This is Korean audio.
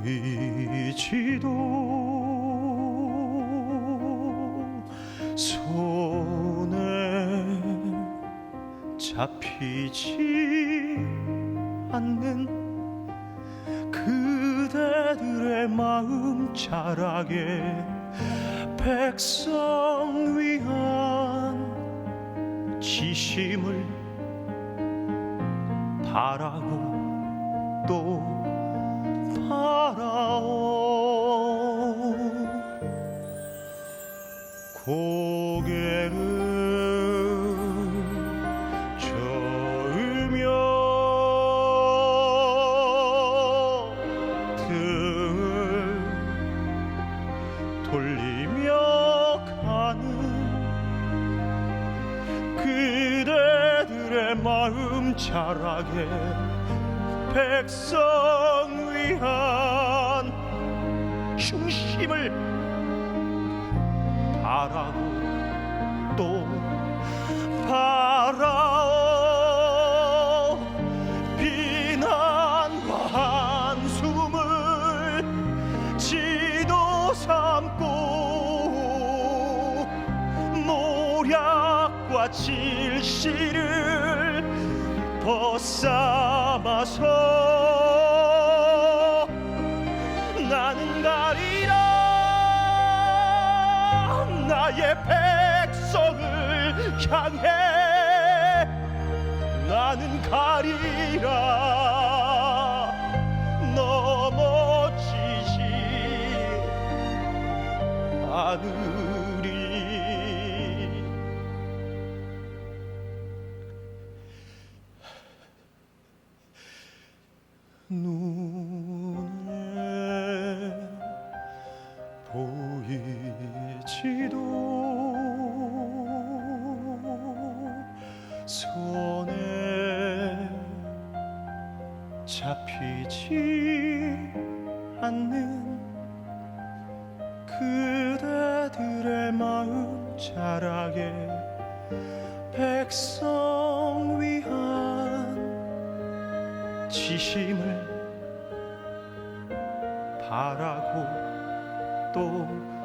보이지도 손에 잡히지 않는 그대들의 마음 자락에 백성 위한 지심을 바라고 또 바라오. 고개를 저으며 등을 돌리며 가는 그대들의 마음 자라게 백성 위한 중심을 바라고 또 바라오. 비난과 한숨을 지도 삼고 모략과 질시를 벗삼아서 나의 백성을 향해 나는 가리라. 넘어지지 않으리. 눈에 보이 지도 손에 잡히지 않는 그대들의 마음 자라게 백성 위한 지심을 바라고 또